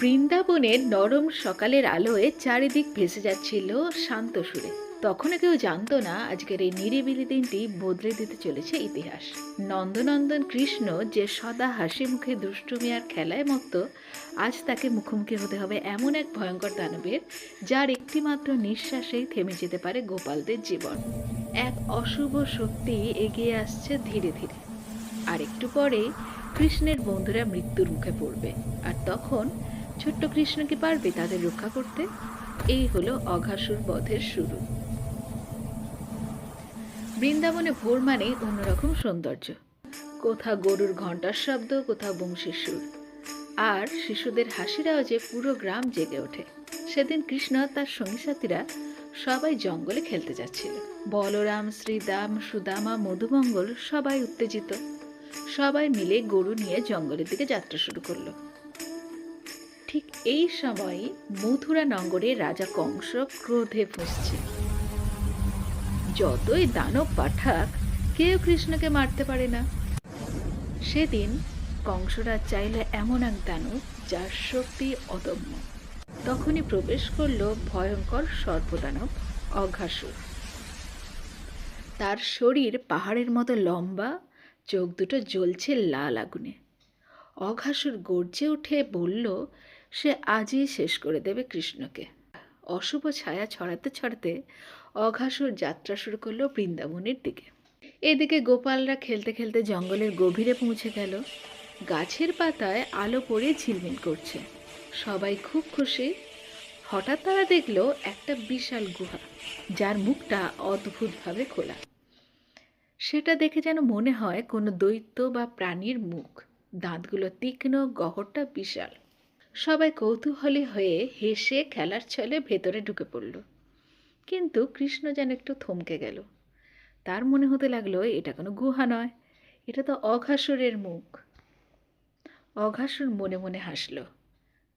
বৃন্দাবনের নরম সকালের আলোয় চারিদিক ভেসে যাচ্ছিল শান্ত সুরে। তখনও কেউ জানতো না আজকের এই নিরিবিলি দিনটি বদলে দিতে চলেছে ইতিহাস। নন্দনন্দন কৃষ্ণ যে সদা হাসি মুখে দুষ্টুমি খেলায় মত্ত, আজ তাকে মুখোমুখি হতে হবে এমন এক ভয়ঙ্কর দানবের, যার একটিমাত্র নিঃশ্বাসেই থেমে যেতে পারে গোপালদের জীবন। এক অশুভ শক্তি এগিয়ে আসছে ধীরে ধীরে। আর একটু পরে কৃষ্ণের বন্ধুরা মৃত্যুর মুখে পড়বে। আর তখন ছোট্ট কৃষ্ণ কি পারবে তাদের রক্ষা করতে? এই হলো অঘাসুর বধের শুরু। বৃন্দাবনে ভোর মানেই অন্যরকম সৌন্দর্য। কোথাও গরুর ঘণ্টার শব্দ, কোথাও বংশীর সুর। আর শিশুদের হাসির আওয়াজে পুরো গ্রাম জেগে ওঠে। সেদিন কৃষ্ণ তার সঙ্গী সাথীরা সবাই জঙ্গলে খেলতে যাচ্ছিল। বলরাম, শ্রীদাম, সুদামা, মধুমঙ্গল সবাই উত্তেজিত। সবাই মিলে গরু নিয়ে জঙ্গলের দিকে যাত্রা শুরু করল। ঠিক এই সময় মথুরা নগরে রাজা কংস ক্রোধে ফুঁসছে। যতই দানব পাঠাক, কেউ কৃষ্ণকে মারতে পারে না। সেদিন কংসরাজ চাইলে এমন এক দানব যার শক্তি অদম্য। তখনই প্রবেশ করল ভয়ঙ্কর সর্পদানব অঘাসুর তার শরীর পাহাড়ের মতো লম্বা, চোখ দুটো জ্বলছে লাল আগুনে। অঘাসুর গর্জে উঠে বলল সে আজই শেষ করে দেবে কৃষ্ণকে। অশুভ ছায়া ছড়াতে ছড়াতে অঘাসুর যাত্রা শুরু করল বৃন্দাবনের দিকে। এদিকে গোপালরা খেলতে খেলতে জঙ্গলের গভীরে পৌঁছে গেল। গাছের পাতায় আলো পড়ে ঝিলমিল করছে। সবাই খুব খুশি। হঠাৎ তারা দেখল একটা বিশাল গুহা, যার মুখটা অদ্ভুতভাবে খোলা। সেটা দেখে যেন মনে হয় কোনো দৈত্য বা প্রাণীর মুখ। দাঁতগুলো তীক্ষ্ণ গহরটা বিশাল। সবাই কৌতূহলী হয়ে হেসে খেলার ছলে ভেতরে ঢুকে পড়ল। কিন্তু কৃষ্ণ যেন একটু থমকে গেল। তার মনে হতে লাগল, এটা কোনো গুহা নয়, এটা তো অঘাসুরের মুখ। অঘাসুর মনে মনে হাসল।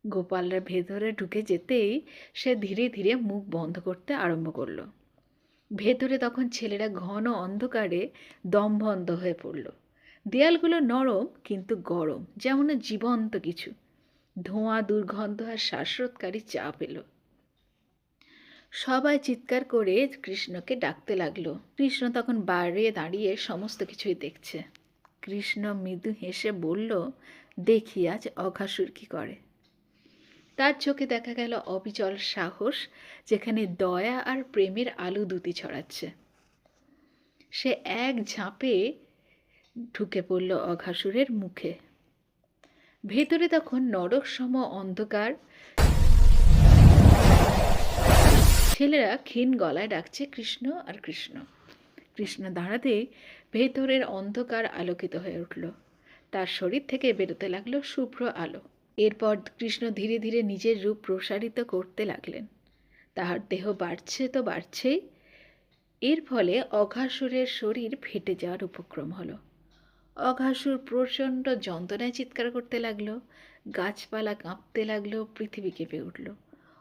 গোপালরা ভেতরে ঢুকে যেতেই সে ধীরে ধীরে মুখ বন্ধ করতে আরম্ভ করল। ভেতরে তখন ছেলেরা ঘন অন্ধকারে দমবন্ধ হয়ে পড়ল। দেয়ালগুলো নরম কিন্তু গরম, যেমন জীবন্ত কিছু। ধোঁয়া, দুর্গন্ধ আর শ্বাসরোধকারী চাপ এলো। সবাই চিৎকার করে কৃষ্ণকে ডাকতে লাগল। কৃষ্ণ তখন বাইরে দাঁড়িয়ে সমস্ত কিছুই দেখছে। কৃষ্ণ মৃদু হেসে বলল, দেখি, আজ অঘাসুর কি করে। তার চোখে দেখা গেল অবিচল সাহস, যেখানে দয়া আর প্রেমের আলো দুতি ছড়াচ্ছে। সে এক ঝাঁপে ঢুকে পড়ল অঘাসুরের মুখে। ভেতরে তখন নরক সম অন্ধকার। ছেলেরা ক্ষীণ গলায় ডাকছে, কৃষ্ণ আর কৃষ্ণ। কৃষ্ণ দাঁড়াতেই ভেতরের অন্ধকার আলোকিত হয়ে উঠল। তার শরীর থেকে বেরোতে লাগল শুভ্র আলো। এরপর কৃষ্ণ ধীরে ধীরে নিজের রূপ প্রসারিত করতে লাগলেন। তাহার দেহ বাড়ছে তো বাড়ছেই। এর ফলে অঘাসুরের শরীর ফেটে যাওয়ার উপক্রম হলো। অঘাসুর প্রচণ্ড যন্ত্রণায় চিৎকার করতে লাগল, গাছপালা কাঁপতে লাগল, পৃথিবী কেঁপে উঠল।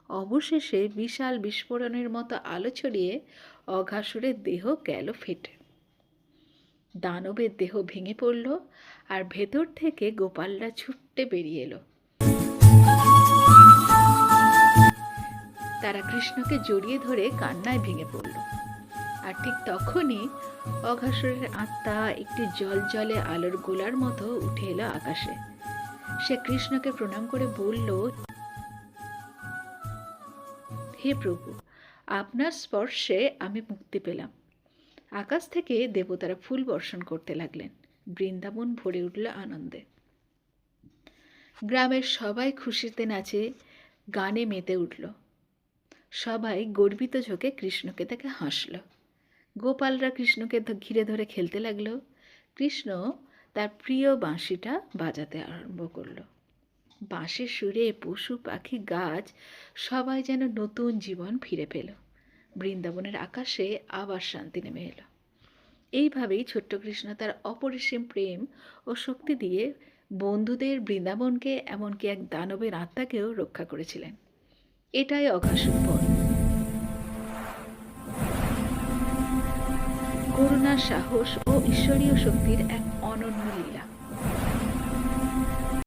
অবশেষে বিশাল বিস্ফোরণের মতো আলো ছড়িয়ে অঘাসুরের দেহ গেল ফেটে। দানবের দেহ ভেঙে পড়ল আর ভেতর থেকে গোপালরা ছুটতে বেরিয়ে এলো। তারা কৃষ্ণকে জড়িয়ে ধরে কান্নায় ভেঙে পড়ল। আর ঠিক তখনই অঘাসুরের আত্মা একটি জল জলে আলোর গোলার মতো উঠে এলো আকাশে। সে কৃষ্ণকে প্রণাম করে বলল, হে প্রভু, আপনার স্পর্শে আমি মুক্তি পেলাম। আকাশ থেকে দেবতারা ফুল বর্ষণ করতে লাগলেন। বৃন্দাবন ভরে উঠল আনন্দে। গ্রামের সবাই খুশিতে নাচে, গানে মেতে উঠল। সবাই গর্বিত চোখে কৃষ্ণকে দেখে হাসল। গোপালরা কৃষ্ণকে ঘিরে ধরে খেলতে লাগল। কৃষ্ণ তার প্রিয় বাঁশিটা বাজাতে আরম্ভ করল। বাঁশের সুরে পশু, পাখি, গাছ সবাই যেন নতুন জীবন ফিরে পেল। বৃন্দাবনের আকাশে আবার শান্তি নেমে এলো। এইভাবেই ছোট্ট কৃষ্ণ তার অপরিসীম প্রেম ও শক্তি দিয়ে বন্ধুদের বৃন্দাবনকে, এমনকি এক দানবের আত্মাকেও রক্ষা করেছিলেন। এটাই অঘাসুর পথ। করুণা সাহস ও ঈশ্বরীয় শক্তির এক